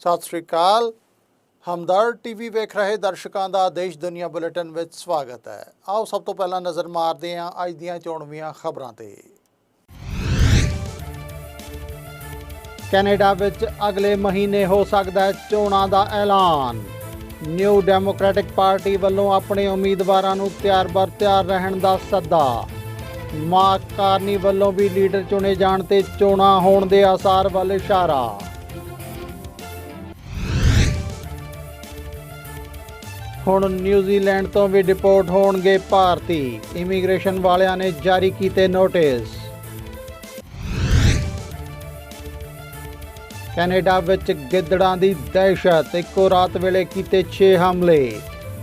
ਸਤਿ ਸ੍ਰੀ ਅਕਾਲ। ਹਮਦਰ TV ਵੇਖ ਰਹੇ ਦਰਸ਼ਕਾਂ ਦਾ ਦੇਸ਼ ਦੁਨੀਆ ਬੁਲੇਟਿਨ ਵਿੱਚ ਸਵਾਗਤ ਹੈ। ਆਓ ਸਭ ਤੋਂ ਪਹਿਲਾਂ ਨਜ਼ਰ ਮਾਰਦੇ ਹਾਂ ਅੱਜ ਦੀਆਂ ਚੋਣਵੀਆਂ ਖਬਰਾਂ ਤੇ। ਕੈਨੇਡਾ ਵਿੱਚ ਅਗਲੇ ਮਹੀਨੇ ਹੋ ਸਕਦਾ ਹੈ ਚੋਣਾਂ ਦਾ ਐਲਾਨ। ਨਿਊ ਡੈਮੋਕ੍ਰੈਟਿਕ ਪਾਰਟੀ ਵੱਲੋਂ ਆਪਣੇ ਉਮੀਦਵਾਰਾਂ ਨੂੰ ਤਿਆਰ-ਬਰ ਤਿਆਰ ਰਹਿਣ ਦਾ ਸੱਦਾ। ਮਾਰਕ ਕਾਰਨੀ ਵੱਲੋਂ ਵੀ ਲੀਡਰ ਚੁਣੇ ਜਾਣ ਤੇ ਚੋਣਾਂ ਹੋਣ ਦੇ ਆਸਾਰ ਵੱਲ ਇਸ਼ਾਰਾ। ਹੁਣ ਨਿਊਜ਼ੀਲੈਂਡ ਤੋਂ ਵੀ ਡਿਪੋਰਟ ਹੋਣਗੇ ਭਾਰਤੀ। ਇਮੀਗ੍ਰੇਸ਼ਨ ਵਾਲਿਆਂ ਨੇ ਜਾਰੀ ਕੀਤੇ ਨੋਟਿਸ। ਕੈਨੇਡਾ ਵਿੱਚ ਗਿੱਦੜਾਂ ਦੀ ਦਹਿਸ਼ਤ, ਇੱਕੋ ਰਾਤ ਵੇਲੇ ਕੀਤੇ 6 ਹਮਲੇ।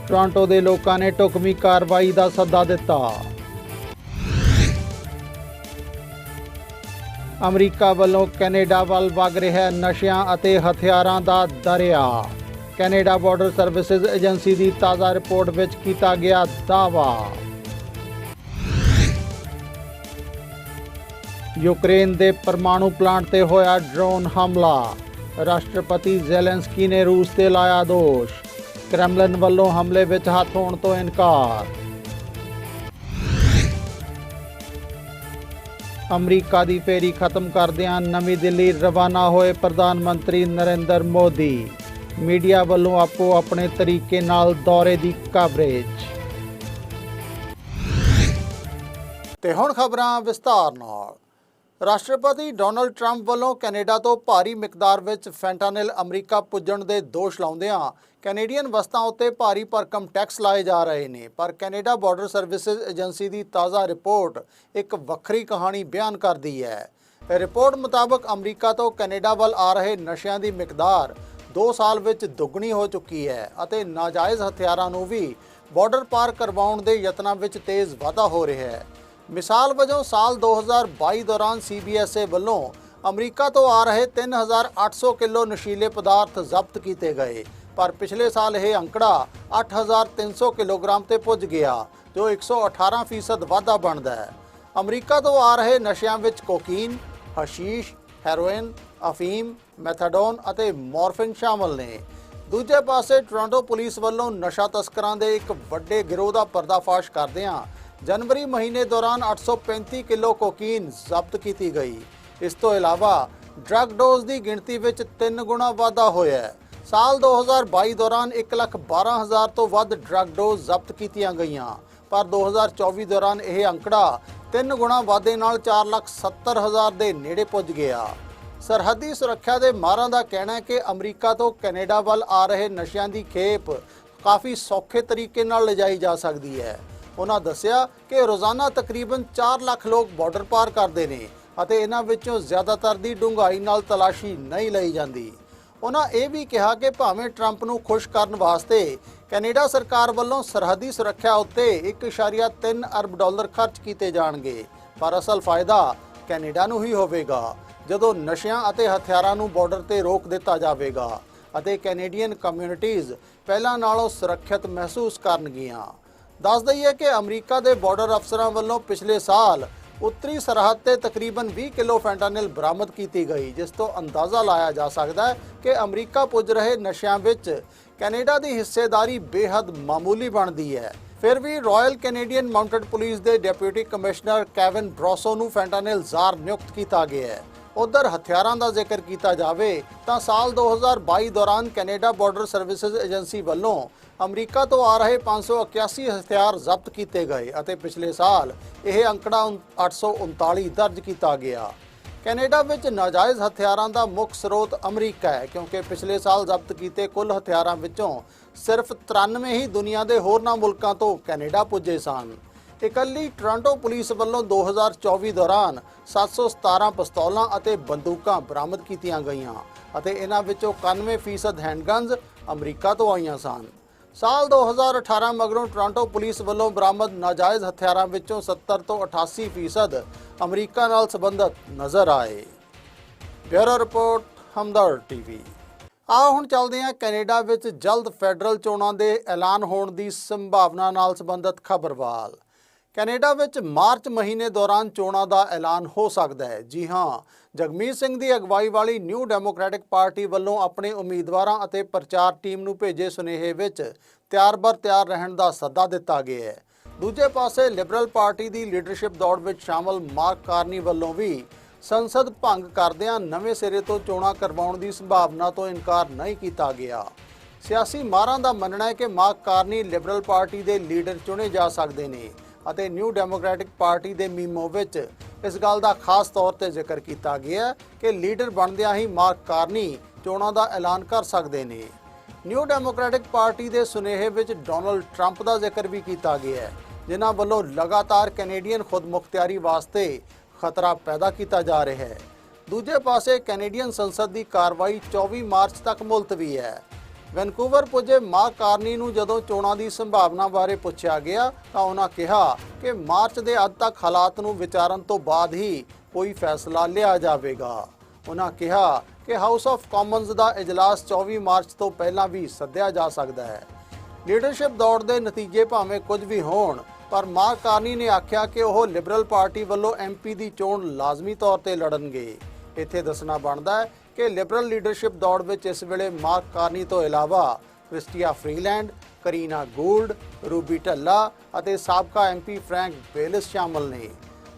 ਟੋਰਾਂਟੋ ਦੇ ਲੋਕਾਂ ਨੇ ਢੁਕਵੀਂ ਕਾਰਵਾਈ ਦਾ ਸੱਦਾ ਦਿੱਤਾ। ਅਮਰੀਕਾ ਵੱਲੋਂ ਕੈਨੇਡਾ ਵੱਲ ਵਗ ਰਿਹਾ ਨਸ਼ਿਆਂ ਅਤੇ ਹਥਿਆਰਾਂ ਦਾ ਦਰਿਆ। ਕੈਨੇਡਾ ਬਾਰਡਰ ਸਰਵਿਸਿਜ਼ ਏਜੰਸੀ ਦੀ ਤਾਜ਼ਾ ਰਿਪੋਰਟ ਵਿੱਚ ਕੀਤਾ ਗਿਆ ਦਾਅਵਾ। ਯੂਕਰੇਨ ਦੇ ਪਰਮਾਣੂ ਪਲਾਂਟ ਤੇ ਹੋਇਆ ਡਰੋਨ ਹਮਲਾ। ਰਾਸ਼ਟਰਪਤੀ ਜ਼ੈਲੈਂਸਕੀ ਨੇ ਰੂਸ ਤੇ ਲਾਇਆ ਦੋਸ਼। ਕ੍ਰੈਮਲਿਨ ਵੱਲੋਂ ਹਮਲੇ ਵਿੱਚ ਹੱਥ ਹੋਣ ਤੋਂ ਇਨਕਾਰ। ਅਮਰੀਕਾ ਦੀ ਫੇਰੀ ਖਤਮ ਕਰਦਿਆਂ ਨਵੀਂ ਦਿੱਲੀ ਰਵਾਨਾ ਹੋਏ ਪ੍ਰਧਾਨ ਮੰਤਰੀ ਨਰਿੰਦਰ ਮੋਦੀ। ਮੀਡੀਆ ਵੱਲੋਂ ਆਪੋ ਆਪਣੇ ਤਰੀਕੇ ਨਾਲ ਦੌਰੇ ਦੀ ਕਵਰੇਜ ਤੇ ਹੁਣ ਖਬਰਾਂ ਵਿਸਤਾਰ ਨਾਲ। ਰਾਸ਼ਟਰਪਤੀ ਡੋਨਲਡ ਟਰੰਪ ਵੱਲੋਂ ਕੈਨੇਡਾ ਤੋਂ ਭਾਰੀ ਮਿਕਦਾਰ ਵਿੱਚ ਫੈਂਟਾਨਿਲ ਅਮਰੀਕਾ ਪੁੱਜਣ ਦੇ ਦੋਸ਼ ਲਾਉਂਦਿਆਂ ਕੈਨੇਡੀਅਨ ਵਸਤਾਂ ਉੱਤੇ ਭਾਰੀ ਭਰਕਮ ਟੈਕਸ ਲਾਏ ਜਾ ਰਹੇ ਨੇ। ਪਰ ਕੈਨੇਡਾ ਬਾਰਡਰ ਸਰਵਿਸਿਜ਼ ਏਜੰਸੀ ਦੀ ਤਾਜ਼ਾ ਰਿਪੋਰਟ ਇੱਕ ਵੱਖਰੀ ਕਹਾਣੀ ਬਿਆਨ ਕਰਦੀ ਹੈ। ਰਿਪੋਰਟ ਮੁਤਾਬਕ ਅਮਰੀਕਾ ਤੋਂ ਕੈਨੇਡਾ ਵੱਲ ਆ ਰਹੇ ਨਸ਼ਿਆਂ ਦੀ ਮਿਕਦਾਰ 2 ਸਾਲ ਵਿੱਚ ਦੁੱਗਣੀ ਹੋ ਚੁੱਕੀ ਹੈ ਅਤੇ ਨਾਜਾਇਜ਼ ਹਥਿਆਰਾਂ ਨੂੰ ਵੀ ਬਾਰਡਰ ਪਾਰ ਕਰਵਾਉਣ ਦੇ ਯਤਨਾਂ ਵਿੱਚ ਤੇਜ਼ ਵਾਧਾ ਹੋ ਰਿਹਾ ਹੈ। ਮਿਸਾਲ ਵਜੋਂ ਸਾਲ 2022 ਦੌਰਾਨ ਸੀਬੀਐਸਏ ਵੱਲੋਂ ਅਮਰੀਕਾ ਤੋਂ ਆ ਰਹੇ 3800 ਕਿਲੋ ਨਸ਼ੀਲੇ ਪਦਾਰਥ ਜ਼ਬਤ ਕੀਤੇ ਗਏ, ਪਰ ਪਿਛਲੇ ਸਾਲ ਇਹ ਅੰਕੜਾ 8300 ਕਿਲੋਗ੍ਰਾਮ ਤੇ ਪੁੱਜ ਗਿਆ, ਜੋ 118% ਵਾਧਾ ਬਣਦਾ ਹੈ। ਅਮਰੀਕਾ ਤੋਂ ਆ ਰਹੇ ਨਸ਼ਿਆਂ ਵਿੱਚ ਕੋਕੀਨ, ਹਸ਼ੀਸ਼, ਹੈਰੋਇਨ, ਅਫੀਮ ਮੈਥਾਡੋਨ ਅਤੇ ਮੋਰਫਿਨ ਸ਼ਾਮਲ ਨੇ। ਦੂਜੇ ਪਾਸੇ ਟੋਰਾਂਟੋ ਪੁਲਿਸ ਵੱਲੋਂ ਨਸ਼ਾ ਤਸਕਰਾਂ ਦੇ ਇੱਕ ਵੱਡੇ ਗਿਰੋਹ ਦਾ ਪਰਦਾਫਾਸ਼ ਕਰਦਿਆਂ ਜਨਵਰੀ ਮਹੀਨੇ ਦੌਰਾਨ 835 ਕਿਲੋ ਕੋਕੀਨ ਜ਼ਬਤ ਕੀਤੀ ਗਈ। ਇਸ ਤੋਂ ਇਲਾਵਾ ਡਰੱਗ ਡੋਜ਼ ਦੀ ਗਿਣਤੀ ਵਿੱਚ 3 ਗੁਣਾ ਵਾਧਾ ਹੋਇਆ ਹੈ। ਸਾਲ 2022 ਦੌਰਾਨ 112000 ਤੋਂ ਵੱਧ ਡਰੱਗ ਡੋਜ਼ ਜ਼ਬਤ ਕੀਤੀਆਂ ਗਈਆਂ। ਪਰ 2024 ਦੌਰਾਨ ਇਹ ਅੰਕੜਾ 3 ਗੁਣਾ ਵਾਧੇ ਨਾਲ 470000 ਦੇ ਨੇੜੇ ਪੁੱਜ ਗਿਆ। ਸਰਹੱਦੀ ਸੁਰੱਖਿਆ ਦੇ ਮਾਹਰਾਂ ਦਾ ਕਹਿਣਾ ਹੈ ਕਿ ਅਮਰੀਕਾ ਤੋਂ ਕੈਨੇਡਾ ਵੱਲ ਆ ਰਹੇ ਨਸ਼ਿਆਂ ਦੀ ਖੇਪ ਕਾਫੀ ਸੌਖੇ ਤਰੀਕੇ ਨਾਲ ਲਿਜਾਈ ਜਾ ਸਕਦੀ ਹੈ। ਉਹਨਾਂ ਦੱਸਿਆ ਕਿ ਰੋਜ਼ਾਨਾ ਤਕਰੀਬਨ 4 ਲੱਖ ਲੋਕ ਬਾਰਡਰ ਪਾਰ ਕਰਦੇ ਨੇ ਅਤੇ ਇਹਨਾਂ ਵਿੱਚੋਂ ਜ਼ਿਆਦਾਤਰ ਦੀ ਡੂੰਘਾਈ ਨਾਲ ਤਲਾਸ਼ੀ ਨਹੀਂ ਲਈ ਜਾਂਦੀ। ਉਹਨਾਂ ਇਹ ਵੀ ਕਿਹਾ ਕਿ ਭਾਵੇਂ ਟਰੰਪ ਨੂੰ ਖੁਸ਼ ਕਰਨ ਵਾਸਤੇ ਕੈਨੇਡਾ ਸਰਕਾਰ ਵੱਲੋਂ ਸਰਹੱਦੀ ਸੁਰੱਖਿਆ ਉੱਤੇ 1.3 ਅਰਬ ਡਾਲਰ ਖਰਚ ਕੀਤੇ ਜਾਣਗੇ, ਪਰ ਅਸਲ ਫਾਇਦਾ ਕੈਨੇਡਾ ਨੂੰ ਹੀ ਹੋਵੇਗਾ। ਜਦੋਂ ਨਸ਼ਿਆਂ ਅਤੇ ਹਥਿਆਰਾਂ ਨੂੰ ਬਾਰਡਰ ਤੇ ਰੋਕ ਦਿੱਤਾ ਜਾਵੇਗਾ ਅਤੇ ਕੈਨੇਡੀਅਨ ਕਮਿਊਨਿਟੀਜ਼ ਪਹਿਲਾਂ ਨਾਲੋਂ ਸੁਰੱਖਿਅਤ ਮਹਿਸੂਸ ਕਰਨਗੀਆਂ। ਦੱਸ ਦਈਏ ਕਿ ਅਮਰੀਕਾ ਦੇ ਬਾਰਡਰ ਅਫਸਰਾਂ ਵੱਲੋਂ ਪਿਛਲੇ ਸਾਲ ਉੱਤਰੀ ਸਰਹੱਦ ਤੇ ਤਕਰੀਬਨ 20 ਕਿਲੋ ਫੈਂਟਾਨਿਲ ਬਰਾਮਦ ਕੀਤੀ ਗਈ, ਜਿਸ ਤੋਂ ਅੰਦਾਜ਼ਾ ਲਾਇਆ ਜਾ ਸਕਦਾ ਹੈ ਕਿ ਅਮਰੀਕਾ ਪੁੱਜ ਰਹੇ ਨਸ਼ਿਆਂ ਵਿੱਚ ਕੈਨੇਡਾ ਦੀ ਹਿੱਸੇਦਾਰੀ ਬੇਹੱਦ ਮਾਮੂਲੀ ਬਣਦੀ ਹੈ। ਫਿਰ ਵੀ ਰਾਇਲ ਕੈਨੇਡੀਅਨ ਮਾਊਂਟਡ ਪੁਲਿਸ ਦੇ ਡਿਪਟੀ ਕਮਿਸ਼ਨਰ ਕੈਵਨ ਬ੍ਰੋਸੋ ਨੂੰ ਫੈਂਟਾਨਿਲ ਜ਼ਾਰ ਨਿਯੁਕਤ ਕੀਤਾ ਗਿਆ ਹੈ। ਉਧਰ ਹਥਿਆਰਾਂ ਦਾ ਜ਼ਿਕਰ ਕੀਤਾ ਜਾਵੇ ਤਾਂ ਸਾਲ 2022 ਦੌਰਾਨ ਕੈਨੇਡਾ ਬਾਰਡਰ ਸਰਵਿਸਿਜ਼ ਏਜੰਸੀ ਵੱਲੋਂ ਅਮਰੀਕਾ ਤੋਂ ਆ ਰਹੇ 581 ਹਥਿਆਰ ਜ਼ਬਤ ਕੀਤੇ ਗਏ ਅਤੇ ਪਿਛਲੇ ਸਾਲ ਇਹ ਅੰਕੜਾ 839 ਦਰਜ ਕੀਤਾ ਗਿਆ। ਕੈਨੇਡਾ ਵਿੱਚ ਨਾਜਾਇਜ਼ ਹਥਿਆਰਾਂ ਦਾ ਮੁੱਖ ਸਰੋਤ ਅਮਰੀਕਾ ਹੈ, ਕਿਉਂਕਿ ਪਿਛਲੇ ਸਾਲ ਜ਼ਬਤ ਕੀਤੇ ਕੁੱਲ ਹਥਿਆਰਾਂ ਵਿੱਚੋਂ ਸਿਰਫ 93 ਹੀ ਦੁਨੀਆ ਦੇ ਹੋਰਨਾਂ ਮੁਲਕਾਂ ਤੋਂ ਕੈਨੇਡਾ ਪੁੱਜੇ ਸਨ। ਇਕੱਲੀ ਟੋਰਾਂਟੋ ਪੁਲਿਸ ਵੱਲੋਂ 2024 ਦੌਰਾਨ 717 ਪਿਸਤੌਲਾਂ ਅਤੇ ਬੰਦੂਕਾਂ ਬਰਾਮਦ ਕੀਤੀਆਂ ਗਈਆਂ ਅਤੇ ਇਹਨਾਂ ਵਿੱਚੋਂ 91% ਹੈਂਡਗਨਜ਼ ਅਮਰੀਕਾ ਤੋਂ ਆਈਆਂ ਸਨ। ਸਾਲ 2018 ਮਗਰੋਂ ਟੋਰਾਂਟੋ ਪੁਲਿਸ ਵੱਲੋਂ ਬਰਾਮਦ ਨਾਜਾਇਜ਼ ਹਥਿਆਰਾਂ ਵਿੱਚੋਂ 70 ਤੋਂ 88% ਅਮਰੀਕਾ ਨਾਲ ਸੰਬੰਧਿਤ ਨਜ਼ਰ ਆਏ। Bureau report Hamdard TV. ਆਓ ਹੁਣ ਚੱਲਦੇ ਹਾਂ ਕੈਨੇਡਾ ਵਿੱਚ ਜਲਦ ਫੈਡਰਲ ਚੋਣਾਂ ਦੇ ਐਲਾਨ ਹੋਣ ਦੀ ਸੰਭਾਵਨਾ ਨਾਲ ਸੰਬੰਧਿਤ ਖਬਰਵਾਲ। ਕੈਨੇਡਾ ਵਿੱਚ ਮਾਰਚ ਮਹੀਨੇ ਦੌਰਾਨ ਚੋਣਾਂ ਦਾ ਐਲਾਨ ਹੋ ਸਕਦਾ ਹੈ। ਜੀ ਹਾਂ, ਜਗਮੀਤ ਸਿੰਘ ਦੀ ਅਗਵਾਈ ਵਾਲੀ ਨਿਊ ਡੈਮੋਕ੍ਰੈਟਿਕ ਪਾਰਟੀ ਵੱਲੋਂ ਆਪਣੇ ਉਮੀਦਵਾਰਾਂ ਅਤੇ ਪ੍ਰਚਾਰ ਟੀਮ ਨੂੰ ਭੇਜੇ ਸੁਨੇਹੇ ਵਿੱਚ ਤਿਆਰ-ਬਰ ਤਿਆਰ ਰਹਿਣ ਦਾ ਸੱਦਾ ਦਿੱਤਾ ਗਿਆ ਹੈ। ਦੂਜੇ ਪਾਸੇ ਲਿਬਰਲ ਪਾਰਟੀ ਦੀ ਲੀਡਰਸ਼ਿਪ ਦੌੜ ਵਿੱਚ ਸ਼ਾਮਲ ਮਾਰਕ ਕਾਰਨੀ ਵੱਲੋਂ ਵੀ ਸੰਸਦ ਭੰਗ ਕਰਦਿਆਂ ਨਵੇਂ ਸਿਰੇ ਤੋਂ ਚੋਣਾਂ ਕਰਵਾਉਣ ਦੀ ਸੰਭਾਵਨਾ ਤੋਂ ਇਨਕਾਰ ਨਹੀਂ ਕੀਤਾ ਗਿਆ। ਸਿਆਸੀ ਮਾਰਾਂ ਦਾ ਮੰਨਣਾ ਹੈ ਕਿ ਮਾਰਕ ਕਾਰਨੀ ਲਿਬਰਲ ਪਾਰਟੀ ਦੇ ਲੀਡਰ ਚੁਣੇ ਜਾ ਸਕਦੇ ਨੇ। ਅਤੇ ਨਿਊ ਡੈਮੋਕ੍ਰੈਟਿਕ ਪਾਰਟੀ ਦੇ ਮੀਮੋ ਵਿੱਚ ਇਸ ਗੱਲ ਦਾ ਖਾਸ ਤੌਰ ਤੇ ਜ਼ਿਕਰ ਕੀਤਾ ਗਿਆ ਕਿ ਲੀਡਰ ਬਣਦਿਆਂ ਹੀ ਮਾਰਕ ਕਾਰਨੀ ਚੋਣਾਂ ਦਾ ਐਲਾਨ ਕਰ ਸਕਦੇ ਨੇ। ਨਿਊ ਡੈਮੋਕ੍ਰੈਟਿਕ ਪਾਰਟੀ ਦੇ ਸੁਨੇਹੇ ਵਿੱਚ ਡੋਨਲਡ ਟਰੰਪ ਦਾ ਜ਼ਿਕਰ ਵੀ ਕੀਤਾ ਗਿਆ ਹੈ, ਜਿਨ੍ਹਾਂ ਵੱਲੋਂ ਲਗਾਤਾਰ ਕੈਨੇਡੀਅਨ ਖੁਦਮੁਖਤਿਆਰੀ ਵਾਸਤੇ ਖਤਰਾ ਪੈਦਾ ਕੀਤਾ ਜਾ ਰਿਹਾ ਹੈ। ਦੂਜੇ ਪਾਸੇ ਕੈਨੇਡੀਅਨ ਸੰਸਦ ਦੀ ਕਾਰਵਾਈ 24 ਮਾਰਚ ਤੱਕ ਮੁਲਤਵੀ ਹੈ। ਵੈਨਕੂਵਰ ਪੁੱਜੇ ਮਾਰਕ ਕਾਰਨੀ ਨੂੰ ਜਦੋਂ ਚੋਣਾਂ ਦੀ ਸੰਭਾਵਨਾ ਬਾਰੇ ਪੁੱਛਿਆ ਗਿਆ ਤਾਂ ਉਹਨਾਂ ਕਿਹਾ ਕਿ ਮਾਰਚ ਦੇ ਅੱਧ ਤੱਕ ਹਾਲਾਤ ਨੂੰ ਵਿਚਾਰਨ ਤੋਂ ਬਾਅਦ ਹੀ ਕੋਈ ਫੈਸਲਾ ਲਿਆ ਜਾਵੇਗਾ। ਉਹਨਾਂ ਕਿਹਾ ਕਿ ਹਾਊਸ ਆਫ ਕਾਮਨਸ ਦਾ ਇਜਲਾਸ 24 ਮਾਰਚ ਤੋਂ ਪਹਿਲਾਂ ਵੀ ਸੱਦਿਆ ਜਾ ਸਕਦਾ ਹੈ। ਲੀਡਰਸ਼ਿਪ ਦੌੜ ਦੇ ਨਤੀਜੇ ਭਾਵੇਂ ਕੁਝ ਵੀ ਹੋਣ, ਪਰ ਮਾਰਕ ਕਾਰਨੀ ਨੇ ਆਖਿਆ ਕਿ ਉਹ ਲਿਬਰਲ ਪਾਰਟੀ ਵੱਲੋਂ ਐਮਪੀ ਦੀ ਚੋਣ ਲਾਜ਼ਮੀ ਤੌਰ ਤੇ ਲੜਨਗੇ। ਇੱਥੇ ਦੱਸਣਾ ਬਣਦਾ ਹੈ ਕਿ ਲਿਬਰਲ ਲੀਡਰਸ਼ਿਪ ਦੌੜ ਵਿੱਚ ਇਸ ਵੇਲੇ ਮਾਰਕ ਕਾਰਨੀ ਤੋਂ ਇਲਾਵਾ Chrystia Freeland, Karina Gould, Ruby Dhalla ਅਤੇ ਸਾਬਕਾ ਐਮਪੀ ਫ੍ਰੈਂਕ ਬੇਲਿਸ ਸ਼ਾਮਲ ਨੇ।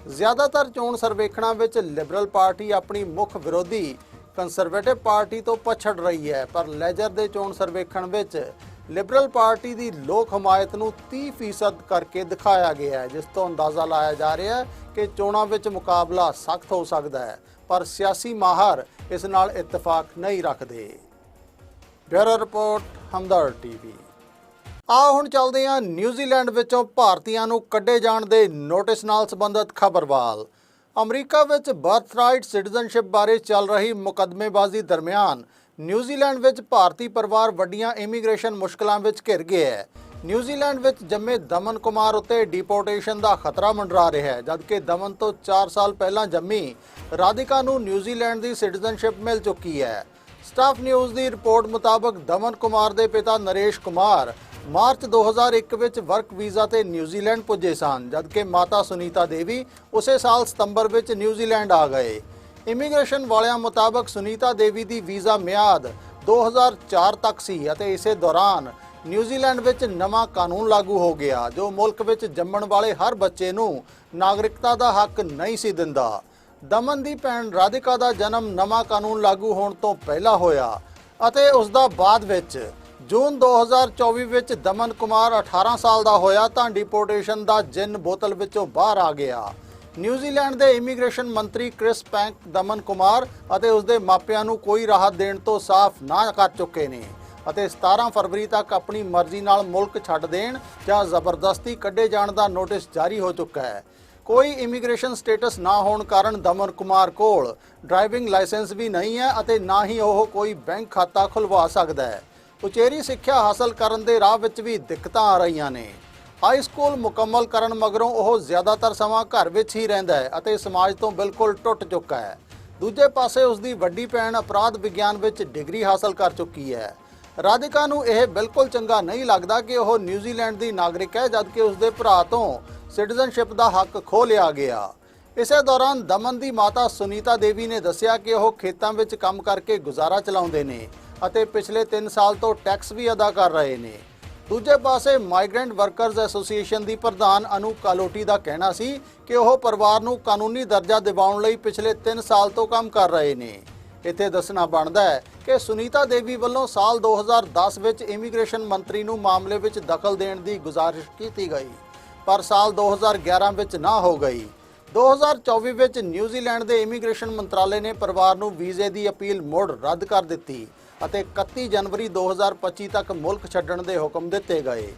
ਜ਼ਿਆਦਾਤਰ ਚੋਣ ਸਰਵੇਖਣਾਂ ਵਿੱਚ ਲਿਬਰਲ ਪਾਰਟੀ ਆਪਣੀ ਮੁੱਖ ਵਿਰੋਧੀ ਕੰਜ਼ਰਵੇਟਿਵ ਪਾਰਟੀ ਤੋਂ ਪਛੜ ਰਹੀ ਹੈ, ਪਰ ਲੈਜਰ ਦੇ ਚੋਣ ਸਰਵੇਖਣ ਵਿੱਚ ਲਿਬਰਲ ਪਾਰਟੀ ਦੀ ਲੋਕ ਹਮਾਇਤ ਨੂੰ 30% ਕਰਕੇ ਦਿਖਾਇਆ ਗਿਆ ਹੈ, ਜਿਸ ਤੋਂ ਅੰਦਾਜ਼ਾ ਲਾਇਆ ਜਾ ਰਿਹਾ ਹੈ ਕਿ ਚੋਣਾਂ ਵਿੱਚ ਮੁਕਾਬਲਾ ਸਖਤ ਹੋ ਸਕਦਾ ਹੈ, ਪਰ ਸਿਆਸੀ ਮਾਹਰ ਇਸ ਨਾਲ ਇਤਫਾਕ ਨਹੀਂ ਰੱਖਦੇ। Bureau report Hamdard TV. ਆ ਹੁਣ ਚੱਲਦੇ ਹਾਂ ਨਿਊਜ਼ੀਲੈਂਡ ਵਿੱਚੋਂ ਭਾਰਤੀਆਂ ਨੂੰ ਕੱਢੇ ਜਾਣ ਦੇ ਨੋਟਿਸ ਨਾਲ ਸੰਬੰਧਿਤ ਖਬਰਵਾਲ। ਅਮਰੀਕਾ ਵਿੱਚ ਬਰਥਰਾਈਟ ਸਿਟੀਜ਼ਨਸ਼ਿਪ ਬਾਰੇ ਚੱਲ ਰਹੀ ਮੁਕੱਦਮੇਬਾਜ਼ੀ ਦਰਮਿਆਨ ਨਿਊਜ਼ੀਲੈਂਡ ਵਿੱਚ ਭਾਰਤੀ ਪਰਿਵਾਰ ਵੱਡੀਆਂ ਇਮੀਗ੍ਰੇਸ਼ਨ ਮੁਸ਼ਕਲਾਂ ਵਿੱਚ ਘਿਰ ਗਏ ਹੈ। ਨਿਊਜ਼ੀਲੈਂਡ ਵਿੱਚ ਜੰਮੇ ਦਮਨ ਕੁਮਾਰ ਉੱਤੇ ਡਿਪੋਰਟੇਸ਼ਨ ਦਾ ਖਤਰਾ ਮੰਡਰਾ ਰਿਹਾ ਹੈ, ਜਦਕਿ ਦਮਨ ਤੋਂ 4 ਸਾਲ ਪਹਿਲਾਂ ਜੰਮੀ ਰਾਧਿਕਾ ਨੂੰ ਨਿਊਜ਼ੀਲੈਂਡ ਦੀ ਸਿਟੀਜ਼ਨਸ਼ਿਪ ਮਿਲ ਚੁੱਕੀ ਹੈ। ਸਟਾਫ ਨਿਊਜ਼ ਦੀ ਰਿਪੋਰਟ ਮੁਤਾਬਕ ਦਮਨ ਕੁਮਾਰ ਦੇ ਪਿਤਾ ਨਰੇਸ਼ ਕੁਮਾਰ ਮਾਰਚ 2001 ਵਿੱਚ ਵਰਕ ਵੀਜ਼ਾ ਤੇ ਨਿਊਜ਼ੀਲੈਂਡ ਪੁੱਜੇ ਸਨ, ਜਦਕਿ ਮਾਤਾ ਸੁਨੀਤਾ ਦੇਵੀ ਉਸੇ ਸਾਲ ਸਤੰਬਰ ਵਿੱਚ ਨਿਊਜ਼ੀਲੈਂਡ ਆ ਗਏ। ਇਮੀਗ੍ਰੇਸ਼ਨ ਵਾਲਿਆਂ ਮੁਤਾਬਕ ਸੁਨੀਤਾ ਦੇਵੀ ਦੀ ਵੀਜ਼ਾ ਮਿਆਦ 2004 ਤੱਕ ਸੀ ਅਤੇ ਇਸੇ ਦੌਰਾਨ ਨਿਊਜ਼ੀਲੈਂਡ ਵਿੱਚ ਨਵਾਂ ਕਾਨੂੰਨ ਲਾਗੂ ਹੋ ਗਿਆ, ਜੋ ਮੁਲਕ ਵਿੱਚ ਜੰਮਣ ਵਾਲੇ ਹਰ ਬੱਚੇ ਨੂੰ ਨਾਗਰਿਕਤਾ ਦਾ ਹੱਕ ਨਹੀਂ ਸੀ ਦਿੰਦਾ। ਦਮਨ ਦੀ ਭੈਣ ਰਾਧਿਕਾ ਦਾ ਜਨਮ ਨਵਾਂ ਕਾਨੂੰਨ ਲਾਗੂ ਹੋਣ ਤੋਂ ਪਹਿਲਾਂ ਹੋਇਆ ਅਤੇ ਉਸ ਦਾ ਬਾਅਦ ਵਿੱਚ ਜੂਨ 2024 ਵਿੱਚ ਦਮਨ ਕੁਮਾਰ 18 ਸਾਲ ਦਾ ਹੋਇਆ ਤਾਂ ਡਿਪੋਰਟੇਸ਼ਨ ਦਾ ਜਿੰਨ ਬੋਤਲ ਵਿੱਚੋਂ ਬਾਹਰ ਆ ਗਿਆ। ਨਿਊਜ਼ੀਲੈਂਡ ਦੇ ਇਮੀਗ੍ਰੇਸ਼ਨ ਮੰਤਰੀ ਕ੍ਰਿਸ ਪੈਂਕ, ਦਮਨ ਕੁਮਾਰ ਅਤੇ ਉਸ ਦੇ ਮਾਪਿਆਂ ਨੂੰ ਕੋਈ ਰਾਹਤ ਦੇਣ ਤੋਂ ਸਾਫ਼ ਨਾ ਕਰ ਚੁੱਕੇ ਨੇ। ਅਤੇ 17 ਫਰਵਰੀ ਤੱਕ ਆਪਣੀ ਮਰਜ਼ੀ ਨਾਲ ਮੁਲਕ ਛੱਡ ਦੇਣ ਜਾਂ ਜ਼ਬਰਦਸਤੀ ਕੱਢੇ ਜਾਣ ਦਾ ਨੋਟਿਸ ਜਾਰੀ ਹੋ ਚੁੱਕਾ ਹੈ। ਕੋਈ ਇਮੀਗ੍ਰੇਸ਼ਨ ਸਟੇਟਸ ਨਾ ਹੋਣ ਕਾਰਨ ਦਮਨ ਕੁਮਾਰ ਕੋਲ ਡਰਾਈਵਿੰਗ ਲਾਇਸੈਂਸ ਵੀ ਨਹੀਂ ਹੈ ਅਤੇ ਨਾ ਹੀ ਉਹ ਕੋਈ ਬੈਂਕ ਖਾਤਾ ਖੁਲਵਾ ਸਕਦਾ ਹੈ। ਉਚੇਰੀ ਸਿੱਖਿਆ ਹਾਸਲ ਕਰਨ ਦੇ ਰਾਹ ਵਿੱਚ ਵੀ ਦਿੱਕਤਾਂ ਆ ਰਹੀਆਂ ਨੇ। ਹਾਈ ਸਕੂਲ ਮੁਕੰਮਲ ਕਰਨ ਮਗਰੋਂ ਉਹ ਜ਼ਿਆਦਾਤਰ ਸਮਾਂ ਘਰ ਵਿੱਚ ਹੀ ਰਹਿੰਦਾ ਹੈ ਅਤੇ ਸਮਾਜ ਤੋਂ ਬਿਲਕੁਲ ਟੁੱਟ ਚੁੱਕਾ ਹੈ। ਦੂਜੇ ਪਾਸੇ ਉਸ ਦੀ ਵੱਡੀ ਭੈਣ ਅਪਰਾਧ ਵਿਗਿਆਨ ਵਿੱਚ ਡਿਗਰੀ ਹਾਸਲ ਕਰ ਚੁੱਕੀ ਹੈ। ਰਾਧਿਕਾ ਨੂੰ ਇਹ ਬਿਲਕੁਲ ਚੰਗਾ ਨਹੀਂ ਲੱਗਦਾ ਕਿ ਉਹ ਨਿਊਜ਼ੀਲੈਂਡ ਦੀ ਨਾਗਰਿਕ ਹੈ, ਜਦਕਿ ਉਸ ਦੇ ਭਰਾ ਤੋਂ ਸਿਟੀਜ਼ਨਸ਼ਿਪ ਦਾ ਹੱਕ ਖੋਹ ਲਿਆ ਗਿਆ। ਇਸੇ ਦੌਰਾਨ ਦਮਨ ਦੀ ਮਾਤਾ ਸੁਨੀਤਾ ਦੇਵੀ ਨੇ ਦੱਸਿਆ ਕਿ ਉਹ ਖੇਤਾਂ ਵਿੱਚ ਕੰਮ ਕਰਕੇ ਗੁਜ਼ਾਰਾ ਚਲਾਉਂਦੇ ਨੇ ਅਤੇ ਪਿਛਲੇ 3 ਸਾਲ ਤੋਂ ਟੈਕਸ ਵੀ ਅਦਾ ਕਰ ਰਹੇ ਨੇ। ਦੂਜੇ ਪਾਸੇ ਮਾਈਗ੍ਰੈਂਟ ਵਰਕਰਜ਼ ਐਸੋਸੀਏਸ਼ਨ ਦੀ ਪ੍ਰਧਾਨ ਅਨੂ ਕਾਲੋਟੀ ਦਾ ਕਹਿਣਾ ਸੀ ਕਿ ਉਹ ਪਰਿਵਾਰ ਨੂੰ ਕਾਨੂੰਨੀ ਦਰਜਾ ਦਿਵਾਉਣ ਲਈ ਪਿਛਲੇ 3 ਸਾਲ ਤੋਂ ਕੰਮ ਕਰ ਰਹੇ ਨੇ। ਇੱਥੇ ਦੱਸਣਾ ਬਣਦਾ ਹੈ ਕਿ ਸੁਨੀਤਾ ਦੇਵੀ ਵੱਲੋਂ ਸਾਲ 2010 ਵਿੱਚ ਇਮੀਗ੍ਰੇਸ਼ਨ ਮੰਤਰੀ ਨੂੰ ਮਾਮਲੇ ਵਿੱਚ ਦਖਲ ਦੇਣ ਦੀ ਗੁਜ਼ਾਰਿਸ਼ ਕੀਤੀ ਗਈ, ਪਰ ਸਾਲ 2011 ਵਿੱਚ ਨਾ ਹੋ ਗਈ। 2024 ਵਿੱਚ ਨਿਊਜ਼ੀਲੈਂਡ ਦੇ ਇਮੀਗ੍ਰੇਸ਼ਨ ਮੰਤਰਾਲੇ ਨੇ ਪਰਿਵਾਰ ਨੂੰ ਵੀਜ਼ੇ ਦੀ ਅਪੀਲ ਮੁੜ ਰੱਦ ਕਰ ਦਿੱਤੀ ਅਤੇ 31 ਜਨਵਰੀ 2025 ਤੱਕ ਮੁਲਕ ਛੱਡਣ ਦੇ ਹੁਕਮ ਦਿੱਤੇ ਗਏ।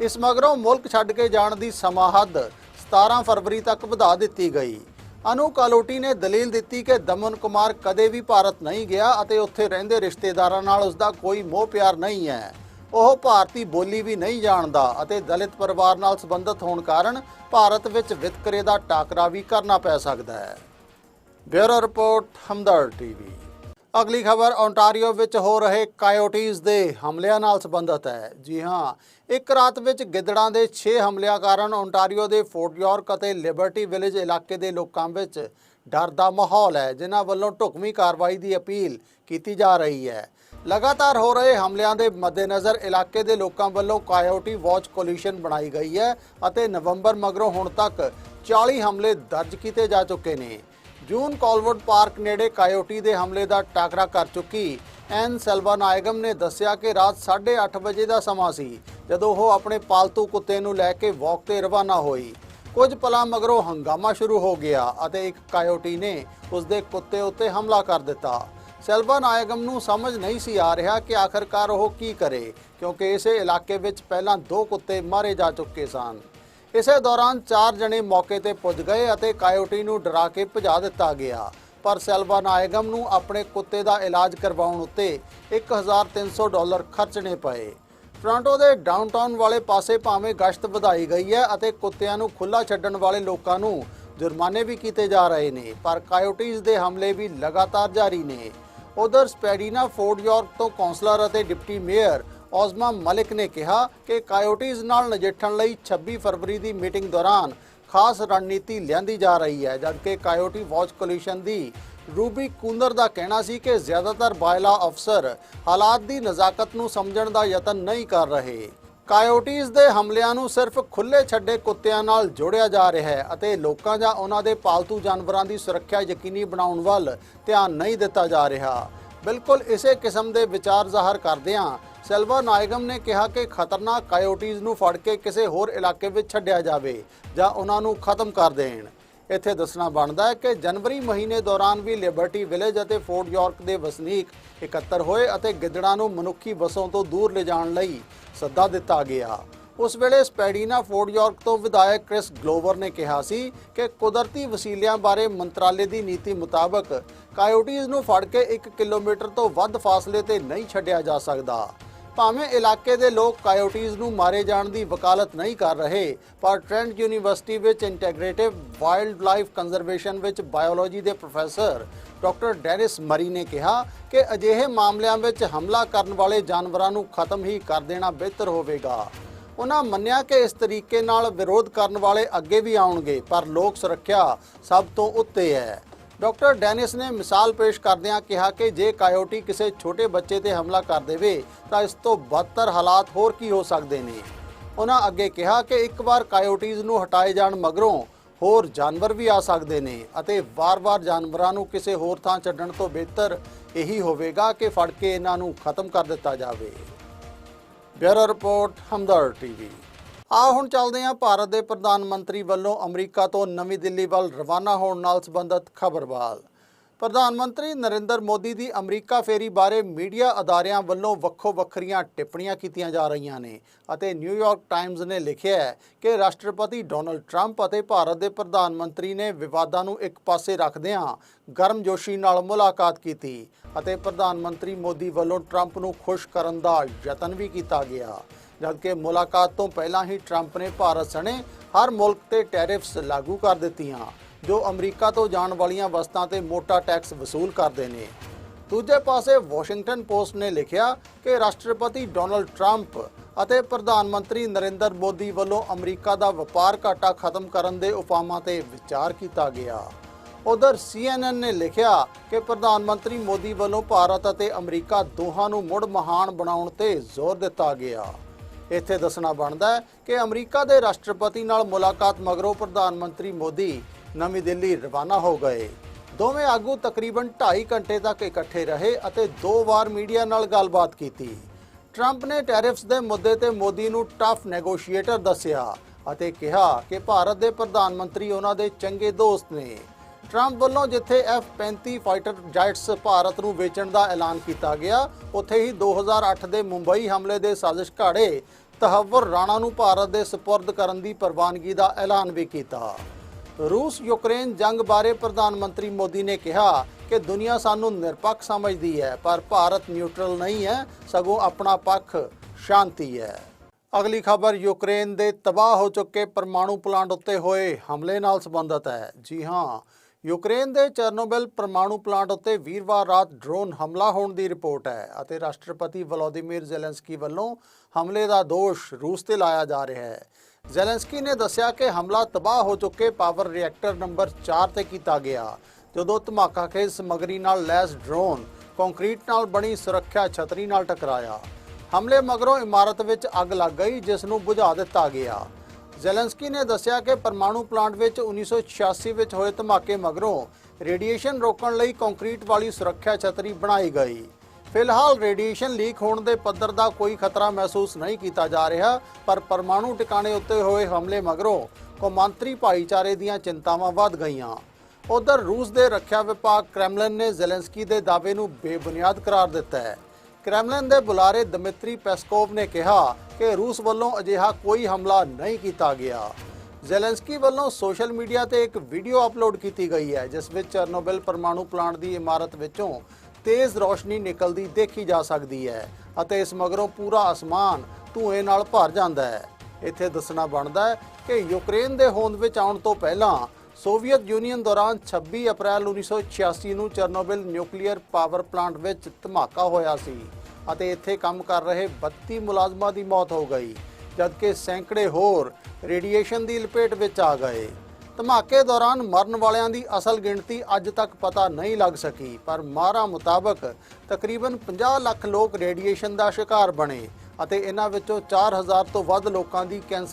ਇਸ ਮਗਰੋਂ ਮੁਲਕ ਛੱਡ ਕੇ ਜਾਣ ਦੀ ਸਮਾਂ ਹੱਦ 17 ਫਰਵਰੀ ਤੱਕ ਵਧਾ ਦਿੱਤੀ ਗਈ। ਅਨੂ ਕਾਲੋਟੀ ਨੇ ਦਲੀਲ ਦਿੱਤੀ ਕਿ ਦਮਨ ਕੁਮਾਰ ਕਦੇ ਵੀ ਭਾਰਤ ਨਹੀਂ ਗਿਆ ਅਤੇ ਉੱਥੇ ਰਹਿੰਦੇ ਰਿਸ਼ਤੇਦਾਰਾਂ ਨਾਲ ਉਸ ਦਾ ਕੋਈ ਮੋਹ ਪਿਆਰ ਨਹੀਂ ਹੈ। ਉਹ ਭਾਰਤੀ ਬੋਲੀ ਵੀ ਨਹੀਂ ਜਾਣਦਾ ਅਤੇ ਦਲਿਤ ਪਰਿਵਾਰ ਨਾਲ ਸੰਬੰਧਿਤ ਹੋਣ ਕਾਰਨ ਭਾਰਤ ਵਿੱਚ ਵਿਤਕਰੇ ਦਾ ਟਾਕਰਾ ਵੀ ਕਰਨਾ ਪੈ ਸਕਦਾ ਹੈ। Bureau report Hamdard TV. ਅਗਲੀ ਖਬਰ ਓਨਟਾਰੀਓ ਵਿੱਚ ਹੋ ਰਹੇ ਕਾਇਓਟੀਜ਼ ਦੇ ਹਮਲਿਆਂ ਨਾਲ ਸੰਬੰਧਿਤ ਹੈ। ਜੀ ਹਾਂ, ਇੱਕ ਰਾਤ ਵਿੱਚ ਗਿੱਦੜਾਂ ਦੇ 6 ਹਮਲਿਆਂ ਕਾਰਨ ਓਨਟਾਰੀਓ ਦੇ ਫੋਰਟ ਯਾਰਕ ਅਤੇ ਲਿਬਰਟੀ ਵਿਲੇਜ ਇਲਾਕੇ ਦੇ ਲੋਕਾਂ ਵਿੱਚ ਡਰ ਦਾ ਮਾਹੌਲ ਹੈ, ਜਿਨ੍ਹਾਂ ਵੱਲੋਂ ਢੁਕਵੀਂ ਕਾਰਵਾਈ ਦੀ ਅਪੀਲ ਕੀਤੀ ਜਾ ਰਹੀ ਹੈ। ਲਗਾਤਾਰ ਹੋ ਰਹੇ ਹਮਲਿਆਂ ਦੇ ਮੱਦੇਨਜ਼ਰ ਇਲਾਕੇ ਦੇ ਲੋਕਾਂ ਵੱਲੋਂ ਕਾਇਓਟੀ ਵਾਚ ਕੋਲੀਸ਼ਨ ਬਣਾਈ ਗਈ ਹੈ ਅਤੇ ਨਵੰਬਰ ਮਗਰੋਂ ਹੁਣ ਤੱਕ 40 ਹਮਲੇ ਦਰਜ ਕੀਤੇ ਜਾ ਚੁੱਕੇ ਨੇ। ਜੂਨ ਕਾਲਵਰਡ ਪਾਰਕ ਨੇੜੇ ਕਾਇਓਟੀ ਦੇ ਹਮਲੇ ਦਾ ਟਾਕਰਾ ਕਰ ਚੁੱਕੀ ਐਨ ਸੈਲਵਾ ਨਾਇਗਮ ਨੇ ਦੱਸਿਆ ਕਿ ਰਾਤ 8:30 ਵਜੇ ਦਾ ਸਮਾਂ ਸੀ, ਜਦੋਂ ਉਹ ਆਪਣੇ ਪਾਲਤੂ ਕੁੱਤੇ ਨੂੰ ਲੈ ਕੇ ਵਾਕ ਤੇ ਰਵਾਨਾ ਹੋਈ। ਕੁਝ ਪਲਾਂ ਮਗਰੋਂ ਹੰਗਾਮਾ ਸ਼ੁਰੂ ਹੋ ਗਿਆ ਅਤੇ ਇੱਕ ਕਾਇਓਟੀ ਨੇ ਉਸ ਦੇ ਕੁੱਤੇ ਉੱਤੇ ਹਮਲਾ ਕਰ ਦਿੱਤਾ। ਸੈਲਵਾ ਨਾਇਗਮ ਨੂੰ ਸਮਝ ਨਹੀਂ ਸੀ ਆ ਰਿਹਾ ਕਿ ਆਖਰਕਾਰ ਉਹ ਕੀ ਕਰੇ, ਕਿਉਂਕਿ ਇਸੇ ਇਲਾਕੇ ਵਿੱਚ ਪਹਿਲਾਂ ਦੋ ਕੁੱਤੇ ਮਾਰੇ ਜਾ ਚੁੱਕੇ ਸਨ। ਇਸੇ ਦੌਰਾਨ ਚਾਰ ਜਣੇ ਮੌਕੇ ਤੇ ਪੁੱਜ ਗਏ ਅਤੇ ਕਾਇਓਟੀ ਨੂੰ ਡਰਾ ਕੇ ਭਜਾ ਦਿੱਤਾ ਗਿਆ। ਪਰ ਸੈਲਵਾ ਨਾਇਗਮ ਨੂੰ ਆਪਣੇ ਕੁੱਤੇ ਦਾ ਇਲਾਜ ਕਰਵਾਉਣ ਉੱਤੇ 1300 ਡਾਲਰ ਖਰਚਣੇ ਪਏ। ਟੋਰਾਂਟੋ ਦੇ ਡਾਊਨਟਾਊਨ ਵਾਲੇ ਪਾਸੇ ਭਾਵੇਂ ਗਸ਼ਤ ਵਧਾਈ ਗਈ ਹੈ ਅਤੇ ਕੁੱਤਿਆਂ ਨੂੰ ਖੁੱਲਾ ਛੱਡਣ ਵਾਲੇ ਲੋਕਾਂ ਨੂੰ ਜੁਰਮਾਨੇ ਵੀ ਕੀਤੇ ਜਾ ਰਹੇ ਨੇ, ਪਰ ਕਾਇਓਟੀਜ਼ ਦੇ ਹਮਲੇ ਵੀ ਲਗਾਤਾਰ ਜਾਰੀ ਨੇ। ਉਧਰ ਸਪੈਡੀਨਾ ਫੋਰਟ ਯਾਰਕ ਤੋਂ ਕੌਂਸਲਰ ਅਤੇ ਡਿਪਟੀ ਮੇਅਰ ਔਜ਼ਮਾ ਮਲਿਕ ਨੇ ਕਿਹਾ ਕਿ ਕਾਇਓਟੀਜ਼ ਨਾਲ ਨਜਿੱਠਣ ਲਈ 26 ਫਰਵਰੀ ਦੀ ਮੀਟਿੰਗ ਦੌਰਾਨ ਖਾਸ ਰਣਨੀਤੀ ਲਿਆਂਦੀ ਜਾ ਰਹੀ ਹੈ, ਜਦਕਿ ਕਾਇਓਟੀ ਵਾਚ ਕੋਲੀਸ਼ਨ ਦੀ ਰੂਬੀ ਕੁੰਦਰ ਦਾ ਕਹਿਣਾ ਸੀ ਕਿ ਜ਼ਿਆਦਾਤਰ ਬਾਇਲਾ ਅਫਸਰ ਹਾਲਾਤ ਦੀ ਨਜ਼ਾਕਤ ਨੂੰ ਸਮਝਣ ਦਾ ਯਤਨ ਨਹੀਂ ਕਰ ਰਹੇ। ਕਾਇਓਟੀਜ਼ ਦੇ ਹਮਲਿਆਂ ਨੂੰ ਸਿਰਫ ਖੁੱਲੇ ਛੱਡੇ ਕੁੱਤਿਆਂ ਨਾਲ ਜੋੜਿਆ ਜਾ ਰਿਹਾ ਹੈ ਅਤੇ ਲੋਕਾਂ ਜਾਂ ਉਹਨਾਂ ਦੇ ਪਾਲਤੂ ਜਾਨਵਰਾਂ ਦੀ ਸੁਰੱਖਿਆ ਯਕੀਨੀ ਬਣਾਉਣ ਵੱਲ ਧਿਆਨ ਨਹੀਂ ਦਿੱਤਾ ਜਾ ਰਿਹਾ। ਬਿਲਕੁਲ ਇਸੇ ਕਿਸਮ ਦੇ ਵਿਚਾਰ ਜ਼ਾਹਰ ਕਰਦਿਆਂ ਸੈਲਵਾ ਨਾਇਗਮ ਨੇ ਕਿਹਾ ਕਿ ਖਤਰਨਾਕ ਕਾਇਓਟੀਜ਼ ਨੂੰ ਫੜ ਕੇ ਕਿਸੇ ਹੋਰ ਇਲਾਕੇ ਵਿੱਚ ਛੱਡਿਆ ਜਾਵੇ ਜਾਂ ਉਹਨਾਂ ਨੂੰ ਖਤਮ ਕਰ ਦੇਣ। ਇੱਥੇ ਦੱਸਣਾ ਬਣਦਾ ਹੈ ਕਿ ਜਨਵਰੀ ਮਹੀਨੇ ਦੌਰਾਨ ਵੀ ਲਿਬਰਟੀ ਵਿਲੇਜ ਅਤੇ ਫੋਰਟ ਯਾਰਕ ਦੇ ਵਸਨੀਕ ਇਕੱਤਰ ਹੋਏ ਅਤੇ ਗਿੱਦੜਾਂ ਨੂੰ ਮਨੁੱਖੀ ਵਸੋਂ ਤੋਂ ਦੂਰ ਲਿਜਾਣ ਲਈ ਸੱਦਾ ਦਿੱਤਾ ਗਿਆ। ਉਸ ਵੇਲੇ ਸਪੈਡੀਨਾ ਫੋਰਟ ਯਾਰਕ ਤੋਂ ਵਿਧਾਇਕ ਕ੍ਰਿਸ ਗਲੋਵਰ ਨੇ ਕਿਹਾ ਸੀ ਕਿ ਕੁਦਰਤੀ ਵਸੀਲਿਆਂ ਬਾਰੇ ਮੰਤਰਾਲੇ ਦੀ ਨੀਤੀ ਮੁਤਾਬਕ ਕਾਇਓਟੀਜ਼ ਨੂੰ ਫੜ ਕੇ 1 ਕਿਲੋਮੀਟਰ ਤੋਂ ਵੱਧ ਫਾਸਲੇ ਤੇ ਨਹੀਂ ਛੱਡਿਆ ਜਾ ਸਕਦਾ। ਭਾਵੇਂ ਇਲਾਕੇ ਦੇ ਲੋਕ ਕਾਇਓਟੀਜ਼ ਨੂੰ ਮਾਰੇ ਜਾਣ ਦੀ ਵਕਾਲਤ ਨਹੀਂ ਕਰ ਰਹੇ, ਪਰ ਟ੍ਰੈਂਟ ਯੂਨੀਵਰਸਿਟੀ ਵਿੱਚ ਇੰਟੈਗ੍ਰੇਟਿਵ ਵਾਈਲਡ ਲਾਈਫ ਕੰਜ਼ਰਵੇਸ਼ਨ ਵਿੱਚ ਬਾਇਓਲੋਜੀ ਦੇ ਪ੍ਰੋਫੈਸਰ ਡਾਕਟਰ ਡੈਨਿਸ ਮਰੀ ਨੇ ਕਿਹਾ ਕਿ ਅਜਿਹੇ ਮਾਮਲਿਆਂ ਵਿੱਚ ਹਮਲਾ ਕਰਨ ਵਾਲੇ ਜਾਨਵਰਾਂ ਨੂੰ ਖਤਮ ਹੀ ਕਰ ਦੇਣਾ ਬਿਹਤਰ ਹੋਵੇਗਾ। ਉਹਨਾਂ ਮੰਨਿਆ ਕਿ ਇਸ ਤਰੀਕੇ ਨਾਲ ਵਿਰੋਧ ਕਰਨ ਵਾਲੇ ਅੱਗੇ ਵੀ ਆਉਣਗੇ, ਪਰ ਲੋਕ ਸੁਰੱਖਿਆ ਸਭ ਤੋਂ ਉੱਤੇ ਹੈ। ਡਾਕਟਰ ਡੈਨਿਸ ਨੇ ਮਿਸਾਲ ਪੇਸ਼ ਕਰਦਿਆਂ ਕਿਹਾ ਕਿ ਜੇ ਕਾਇਓਟੀ ਕਿਸੇ ਛੋਟੇ ਬੱਚੇ ਤੇ ਹਮਲਾ ਕਰ ਦੇਵੇ, ਤਾਂ ਇਸ ਤੋਂ ਬਦਤਰ ਹਾਲਾਤ ਹੋਰ ਕੀ ਹੋ ਸਕਦੇ ਨੇ। ਉਹਨਾਂ ਅੱਗੇ ਕਿਹਾ ਕਿ ਇੱਕ ਵਾਰ ਕਾਇਓਟੀਜ਼ ਨੂੰ ਹਟਾਏ ਜਾਣ ਮਗਰੋਂ ਹੋਰ ਜਾਨਵਰ ਵੀ ਆ ਸਕਦੇ ਨੇ ਅਤੇ ਵਾਰ-ਵਾਰ ਜਾਨਵਰਾਂ ਨੂੰ ਕਿਸੇ ਹੋਰ ਥਾਂ ਛੱਡਣ ਤੋਂ ਬਿਹਤਰ ਇਹੀ ਹੋਵੇਗਾ ਕਿ ਫੜ ਕੇ ਇਹਨਾਂ ਨੂੰ ਖਤਮ ਕਰ ਦਿੱਤਾ ਜਾਵੇ। Bureau report Hamdard TV. ਆ ਹੁਣ ਚੱਲਦੇ ਹਾਂ ਭਾਰਤ ਦੇ ਪ੍ਰਧਾਨ ਮੰਤਰੀ ਵੱਲੋਂ ਅਮਰੀਕਾ ਤੋਂ ਨਵੀਂ ਦਿੱਲੀ ਵੱਲ ਰਵਾਨਾ ਹੋਣ ਨਾਲ ਸੰਬੰਧਿਤ ਖਬਰ ਵੱਲ ਪ੍ਰਧਾਨ ਮੰਤਰੀ ਨਰਿੰਦਰ ਮੋਦੀ ਦੀ ਅਮਰੀਕਾ ਫੇਰੀ ਬਾਰੇ ਮੀਡੀਆ ਅਦਾਰਿਆਂ ਵੱਲੋਂ ਵੱਖੋ ਵੱਖਰੀਆਂ ਟਿੱਪਣੀਆਂ ਕੀਤੀਆਂ ਜਾ ਰਹੀਆਂ ਨੇ ਅਤੇ ਨਿਊਯਾਰਕ ਟਾਈਮਜ਼ ਨੇ ਲਿਖਿਆ ਹੈ ਕਿ ਰਾਸ਼ਟਰਪਤੀ ਡੋਨਲਡ ਟਰੰਪ ਅਤੇ ਭਾਰਤ ਦੇ ਪ੍ਰਧਾਨ ਮੰਤਰੀ ਨੇ ਵਿਵਾਦਾਂ ਨੂੰ ਇੱਕ ਪਾਸੇ ਰੱਖਦਿਆਂ ਗਰਮਜੋਸ਼ੀ ਨਾਲ ਮੁਲਾਕਾਤ ਕੀਤੀ ਅਤੇ ਪ੍ਰਧਾਨ ਮੰਤਰੀ ਮੋਦੀ ਵੱਲੋਂ ਟਰੰਪ ਨੂੰ ਖੁਸ਼ ਕਰਨ ਦਾ ਯਤਨ ਵੀ ਕੀਤਾ ਗਿਆ। ਜਦਕਿ ਮੁਲਾਕਾਤ ਤੋਂ ਪਹਿਲਾਂ ਹੀ ਟਰੰਪ ਨੇ ਭਾਰਤ ਸਣੇ ਹਰ ਮੁਲਕ ਤੇ ਟੈਰਿਫਸ ਲਾਗੂ ਕਰ ਦਿੱਤੀਆਂ। ਜੋ ਅਮਰੀਕਾ ਤੋਂ ਜਾਣ ਵਾਲੀਆਂ ਵਸਤਾਂ ਤੇ ਮੋਟਾ ਟੈਕਸ ਵਸੂਲ ਕਰਦੇ ਨੇ। ਦੂਜੇ ਪਾਸੇ ਵਾਸ਼ਿੰਗਟਨ ਪੋਸਟ ਨੇ ਲਿਖਿਆ ਕਿ ਰਾਸ਼ਟਰਪਤੀ ਡੋਨਲਡ ਟਰੰਪ ਅਤੇ ਪ੍ਰਧਾਨ ਮੰਤਰੀ ਨਰਿੰਦਰ ਮੋਦੀ ਵੱਲੋਂ ਅਮਰੀਕਾ ਦਾ ਵਪਾਰ ਘਾਟਾ ਖਤਮ ਕਰਨ ਦੇ ਉਪਾਵਾਂ ਤੇ ਵਿਚਾਰ ਕੀਤਾ ਗਿਆ। ਉਧਰ CNN ਨੇ ਲਿਖਿਆ ਕਿ ਪ੍ਰਧਾਨ ਮੰਤਰੀ ਮੋਦੀ ਵੱਲੋਂ ਭਾਰਤ ਅਤੇ ਅਮਰੀਕਾ ਦੋਹਾਂ ਨੂੰ ਮੁੜ ਮਹਾਨ ਬਣਾਉਣ ਤੇ ਜ਼ੋਰ ਦਿੱਤਾ ਗਿਆ। ਇੱਥੇ ਦੱਸਣਾ ਬਣਦਾ ਹੈ ਕਿ ਅਮਰੀਕਾ ਦੇ ਰਾਸ਼ਟਰਪਤੀ ਨਾਲ ਮੁਲਾਕਾਤ ਮਗਰੋਂ ਪ੍ਰਧਾਨ ਮੰਤਰੀ ਮੋਦੀ ਨਵੀਂ ਦਿੱਲੀ ਰਵਾਨਾ ਹੋ ਗਏ। ਦੋਵੇਂ ਆਗੂ ਤਕਰੀਬਨ 2.5 ਘੰਟੇ ਤੱਕ ਇਕੱਠੇ ਰਹੇ ਅਤੇ ਦੋ ਵਾਰ ਮੀਡੀਆ ਨਾਲ ਗੱਲਬਾਤ ਕੀਤੀ। ਟਰੰਪ ਨੇ ਟੈਰਿਫਸ ਦੇ ਮੁੱਦੇ ਤੇ ਮੋਦੀ ਨੂੰ ਟਫ ਨੈਗੋਸ਼ੀਏਟਰ ਦੱਸਿਆ ਅਤੇ ਕਿਹਾ ਕਿ ਭਾਰਤ ਦੇ ਪ੍ਰਧਾਨ ਮੰਤਰੀ ਉਹਨਾਂ ਦੇ ਚੰਗੇ ਦੋਸਤ ਨੇ। ਟਰੰਪ ਵੱਲੋਂ ਜਿੱਥੇ F-35 ਫਾਈਟਰ ਜੈਟਸ ਭਾਰਤ ਨੂੰ ਵੇਚਣ ਦਾ ਐਲਾਨ ਕੀਤਾ ਗਿਆ, ਉੱਥੇ ਹੀ 2008 ਦੇ ਮੁੰਬਈ ਹਮਲੇ ਦੇ ਸਾਜ਼ਿਸ਼ ਘਾੜੇ ਤਹਵਰ ਰਾਣਾ ਨੂੰ ਭਾਰਤ ਦੇ ਸਪੁਰਦ ਕਰਨ ਦੀ ਪ੍ਰਵਾਨਗੀ ਦਾ ਐਲਾਨ ਵੀ ਕੀਤਾ। ਰੂਸ ਯੂਕਰੇਨ ਜੰਗ ਬਾਰੇ ਪ੍ਰਧਾਨ ਮੰਤਰੀ ਮੋਦੀ ਨੇ ਕਿਹਾ ਕਿ ਦੁਨੀਆ ਸਾਨੂੰ ਨਿਰਪੱਖ ਸਮਝਦੀ ਹੈ, ਪਰ ਭਾਰਤ ਨਿਊਟਰਲ ਨਹੀਂ ਹੈ, ਸਗੋਂ ਆਪਣਾ ਪੱਖ ਸ਼ਾਂਤੀ ਹੈ। ਅਗਲੀ ਖਬਰ, ਯੂਕਰੇਨ ਦੇ ਤਬਾਹ ਹੋ ਚੁੱਕੇ ਪਰਮਾਣੂ ਪਲਾਂਟ ਉੱਤੇ ਹੋਏ ਹਮਲੇ ਨਾਲ ਸੰਬੰਧਿਤ ਹੈ। ਜੀ ਹਾਂ, ਯੂਕਰੇਨ ਦੇ ਚਰਨੋਬਿਲ ਪਰਮਾਣੂ ਪਲਾਂਟ ਉੱਤੇ ਵੀਰਵਾਰ ਰਾਤ ਡਰੋਨ ਹਮਲਾ ਹੋਣ ਦੀ ਰਿਪੋਰਟ ਹੈ ਅਤੇ ਰਾਸ਼ਟਰਪਤੀ ਵਲੋਦੀਮੀਰ ਜ਼ੈਲੈਂਸਕੀ ਵੱਲੋਂ ਹਮਲੇ ਦਾ ਦੋਸ਼ ਰੂਸ ਤੇ ਲਾਇਆ ਜਾ ਰਿਹਾ ਹੈ। ਜ਼ੈਲੈਂਸਕੀ ਨੇ ਦੱਸਿਆ ਕਿ ਹਮਲਾ ਤਬਾਹ ਹੋ ਚੁੱਕੇ ਪਾਵਰ ਰਿਐਕਟਰ ਨੰਬਰ 4 ਤੇ ਕੀਤਾ ਗਿਆ, ਜਦੋਂ ਧਮਾਕਾ ਖੇਜ ਸਮਗਰੀ ਨਾਲ ਲੈਸ ਡਰੋਨ ਕੰਕਰੀਟ ਨਾਲ ਬਣੀ ਸੁਰੱਖਿਆ ਛਤਰੀ ਨਾਲ ਟਕਰਾਇਆ। ਹਮਲੇ ਮਗਰੋਂ ਇਮਾਰਤ ਵਿੱਚ ਅੱਗ ਲੱਗ ਗਈ, ਜਿਸ ਨੂੰ ਬੁਝਾ ਦਿੱਤਾ ਗਿਆ। ਜ਼ੈਲੈਂਸਕੀ ਨੇ ਦੱਸਿਆ ਕਿ ਪਰਮਾਣੂ ਪਲਾਂਟ ਵਿੱਚ 1986 ਵਿੱਚ ਹੋਏ ਧਮਾਕੇ ਮਗਰੋਂ ਰੇਡੀਏਸ਼ਨ ਰੋਕਣ ਲਈ ਕੰਕਰੀਟ ਵਾਲੀ ਸੁਰੱਖਿਆ ਛਤਰੀ ਬਣਾਈ ਗਈ। ਫਿਲਹਾਲ ਰੇਡੀਏਸ਼ਨ ਲੀਕ ਹੋਣ ਦੇ ਪੱਧਰ ਦਾ ਕੋਈ ਖਤਰਾ ਮਹਿਸੂਸ ਨਹੀਂ ਕੀਤਾ ਜਾ ਰਿਹਾ, ਪਰ ਪਰਮਾਣੂ ਟਿਕਾਣੇ ਉੱਤੇ ਹੋਏ ਹਮਲੇ ਮਗਰੋਂ ਕੌਮਾਂਤਰੀ ਭਾਈਚਾਰੇ ਦੀਆਂ ਚਿੰਤਾਵਾਂ ਵੱਧ ਗਈਆਂ। ਉਧਰ ਰੂਸ ਦੇ ਰੱਖਿਆ ਵਿਭਾਗ ਕ੍ਰੈਮਲਿਨ ਨੇ ਜ਼ੈਲੈਂਸਕੀ ਦੇ ਦਾਅਵੇ ਨੂੰ ਬੇਬੁਨਿਆਦ ਕਰਾਰ ਦਿੱਤਾ ਹੈ। ਕ੍ਰੈਮਲਿਨ ਦੇ ਬੁਲਾਰੇ ਦਮਿਤਰੀ ਪੈਸਕੋਵ ਨੇ ਕਿਹਾ ਕਿ ਰੂਸ ਵੱਲੋਂ ਅਜਿਹਾ ਕੋਈ ਹਮਲਾ ਨਹੀਂ ਕੀਤਾ ਗਿਆ। ਜ਼ੈਲੈਂਸਕੀ ਵੱਲੋਂ ਸੋਸ਼ਲ ਮੀਡੀਆ ਤੇ ਇੱਕ ਵੀਡੀਓ ਅਪਲੋਡ ਕੀਤੀ ਗਈ ਹੈ, ਜਿਸ ਵਿੱਚ ਚਰਨੋਬਿਲ ਪਰਮਾਣੂ ਪਲਾਂਟ ਦੀ ਇਮਾਰਤ ਵਿੱਚੋਂ ਤੇਜ਼ ਰੌਸ਼ਨੀ ਨਿਕਲਦੀ ਦੇਖੀ ਜਾ ਸਕਦੀ ਹੈ ਅਤੇ ਇਸ ਮਗਰੋਂ ਪੂਰਾ ਅਸਮਾਨ ਧੂਏ ਨਾਲ ਭਰ ਜਾਂਦਾ ਹੈ। ਇੱਥੇ ਦੱਸਣਾ ਬਣਦਾ ਹੈ ਕਿ ਯੂਕਰੇਨ ਦੇ ਹੋਂਦ ਵਿੱਚ ਆਉਣ ਤੋਂ ਪਹਿਲਾਂ ਸੋਵੀਅਤ ਯੂਨੀਅਨ ਦੌਰਾਨ 26 ਅਪ੍ਰੈਲ 1986 ਨੂੰ ਚਰਨੋਬਿਲ ਨਿਊਕਲੀਅਰ ਪਾਵਰ ਪਲਾਂਟ ਵਿੱਚ ਧਮਾਕਾ ਹੋਇਆ ਸੀ ਅਤੇ ਇੱਥੇ ਕੰਮ ਕਰ ਰਹੇ 32 ਮੁਲਾਜ਼ਮਾਂ ਦੀ ਮੌਤ ਹੋ ਗਈ, ਜਦਕਿ ਸੈਂਕੜੇ ਹੋਰ ਰੇਡੀਏਸ਼ਨ ਦੀ ਲਪੇਟ ਵਿੱਚ ਆ ਗਏ। ਧਮਾਕੇ ਦੌਰਾਨ ਮਰਨ ਵਾਲਿਆਂ ਦੀ ਅਸਲ ਗਿਣਤੀ ਅੱਜ ਤੱਕ ਪਤਾ ਨਹੀਂ ਲੱਗ ਸਕੀ, ਪਰ ਮਾਹਰਾਂ ਮੁਤਾਬਕ ਤਕਰੀਬਨ 50 ਲੱਖ ਲੋਕ ਰੇਡੀਏਸ਼ਨ ਦਾ ਸ਼ਿਕਾਰ ਬਣੇ ਅਤੇ ਇਹਨਾਂ ਵਿੱਚੋਂ 4000 ਤੋਂ ਵੱਧ ਲੋਕਾਂ ਦੀ ਕੈਂਸਰ